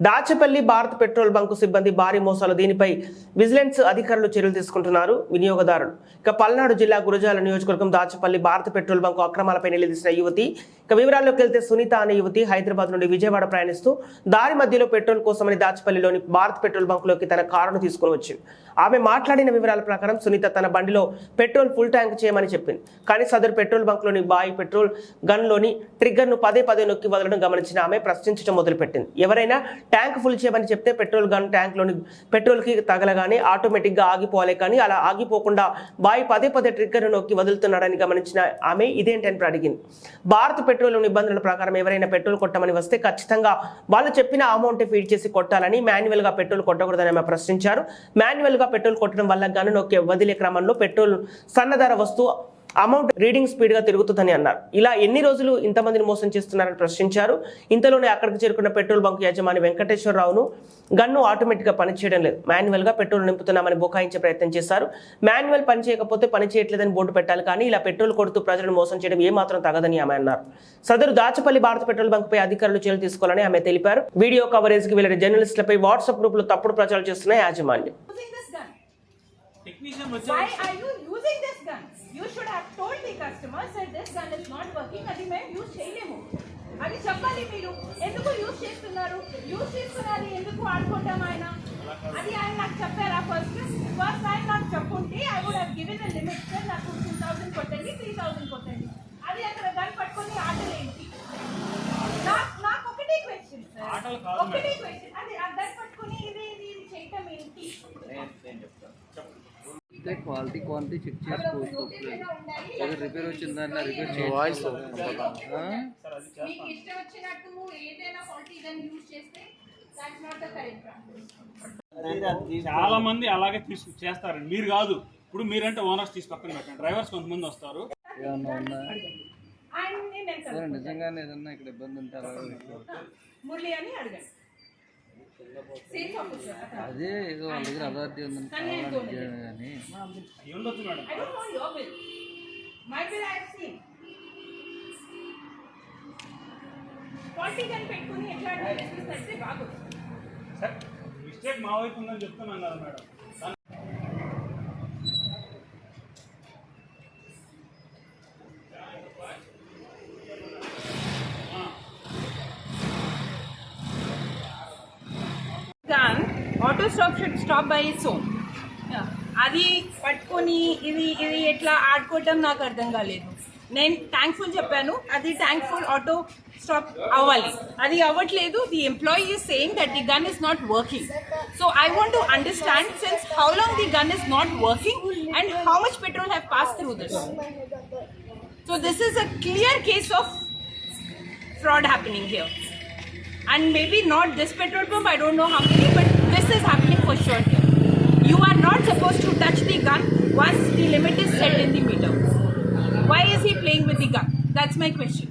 Dachepalli Bharat petrol bunk సిబ్బంది భారీ మోసాలు. దీనిపై విజిలెన్స్ అధికారులు చర్యలు తీసుకుంటున్నారు వినియోగదారులు. ఇక పల్నాడు జిల్లా గురజాల నియోజకవర్గం దాచపల్లి భారత్ పెట్రోల్ బంకు అక్రమాలపై నిలదీసిన యువతి. ఇక వివరాల్లోకి వెళ్తే సునీత అనే యువతి హైదరాబాద్ నుండి విజయవాడ ప్రయాణిస్తూ దారి మధ్యలో పెట్రోల్ కోసమని దాచపల్లిలోని భారత్ పెట్రోల్ బంకులోకి తన కారును తీసుకుని వచ్చింది. ఆమె మాట్లాడిన వివరాల ప్రకారం సునీత తన బండిలో పెట్రోల్ ఫుల్ ట్యాంక్ చేయమని చెప్పింది. కానీ సదరు పెట్రోల్ బంక్లోని బాయ్ పెట్రోల్ గన్లోని ట్రిగ్గర్ను పదే పదే నొక్కి వదలడం గమనించిన ఆమె ప్రశ్నించడం మొదలుపెట్టింది. ఎవరైనా ట్యాంక్ ఫుల్ చేయమని చెప్తే పెట్రోల్ గన్ ట్యాంక్లోని పెట్రోల్కి తగలగానే ఆటోమేటిక్గా ఆగిపోవాలి. కానీ అలా ఆగిపోకుండా బాయ్ పదే పదే ట్రిగ్గర్ను నొక్కి వదులుతున్నాడని గమనించిన ఆమె ఇదేంటని అడిగింది. భారత్ పెట్రోల్ నిబంధనల ప్రకారం ఎవరైనా పెట్రోల్ కొట్టమని వస్తే ఖచ్చితంగా వాళ్ళు చెప్పిన అమౌంట్ ఫీడ్ చేసి కొట్టాలని మాన్యువల్గా పెట్రోల్ కొట్టకూడదని ఆమె ప్రశ్నించారు. మాన్యువల్ గా పెట్రోల్ కొట్టడం వల్ల గను నొక్కే వదిలే క్రమంలో పెట్రోల్ సన్నధర వస్తువు అమౌంట్ రీడింగ్ స్పీడ్గా తిరుగుతుందని అన్నారు. ఇలా ఎన్ని రోజులు ఇంతమందిని మోసం చేస్తున్నారని ప్రశ్నించారు. ఇంతలోనే అక్కడికి చేరుకున్న పెట్రోల్ బంక్ యజమాని వెంకటేశ్వరరావును గన్ను ఆటోమేటిక్గా పనిచేయడం లేదు. మాన్యువల్గా పెట్రోల్ నింపుతున్నామని బుకాయించే ప్రయత్నం చేశారు. మాన్యువల్ పని చేయకపోతే పని చేయట్లేదని బోర్డు పెట్టాలి కానీ ఇలా పెట్రోల్ కొడుతూ ప్రజలను మోసం చేయడం ఏమాత్రం తగదని ఆమె అన్నారు. సదరు దాచపల్లి భారత పెట్రోల్ బంక్ పై అధికారులు చర్యలు తీసుకోవాలని ఆమె తెలిపారు. వీడియో కవరేజ్కి వెళ్ళిన జర్నలిస్టులపై వాట్సాప్ గ్రూపులు తప్పుడు ప్రచారం చేస్తున్న యాజమాన్యం. Gun? Technician Why are you using this gun? You should have told the customers that this gun is not working. అది మేము యూజ్ చేయలేము. అది చెప్పాలి మీరు. ఎందుకు యూజ్ చేస్తున్నారు? యూజ్ చేస్తున్నారు ఎందుకు ఆడుకుంటాం ఆయన? అది ఆయన నాకు చెప్పారా ఫస్ట్ ఫస్ట్ ఆయన నాకు చెప్పుంటే I would have given a limit sir నాకు టూ థౌసండ్ కొట్టండి త్రీ థౌసండ్ కొట్టండి. అది అక్కడ గన్ పట్టుకొని ఆటలేంటి? నాకు నాకు ఒకటే క్వశ్చన్ సార్ ఆటలు కాదు ఒకటే క్వశ్చన్ అది ఆ గన్ పట్టుకొని ఇది ఇది ఇది చేయటం ఏంటి అయితే క్వాలిటీ క్వాలిటీ చెక్ చేసుకోవచ్చు. ఏదో రిపేర్ వచ్చిందన్న రిపేర్ వాయిస్ మీకు ఇష్టం వచ్చినట్టు ఏదైనా ఫాల్టీ గన్ యూజ్ చేస్తే that's not the correct practice చాలా మంది అలాగే తీసుకు చేస్తారు. మీరు కాదు. ఇప్పుడు మీరంటే ఓనర్స్ తీసి పక్కన పెట్టండి డ్రైవర్స్ కొంతమంది వస్తారు. ఏమన్నా నిజంగానే ఏదన్నా ఇక్కడ ఇబ్బంది ఉంటే అలా మురళి అని అడగండి. అదే ఏదో వాళ్ళ దగ్గర అథారిటీ ఉందని కావాలని కానీ. పెట్టుకుని ఎట్లా మిస్టేక్ మా వైపు ఉందని చెప్తున్నాం కదా madam. auto stop should stop by its own అది పట్టుకొని ఇది ఇది ఎట్లా ఆడుకోవటం నాకు అర్థం కాలేదు నేను థ్యాంక్ఫుల్ చెప్పాను అది థ్యాంక్ఫుల్ ఆటో స్టాప్ అవ్వాలి అది అవ్వట్లేదు the employee is saying that the gun is not working so I want to understand since how long the gun is not working and how much petrol have pass through this so this is a clear case of fraud happening here. And maybe not this petrol pump, I don't know how many, but this is happening for sure here. You are not supposed to touch the gun once the limit is set in the meter. Why is he playing with the gun? That's my question.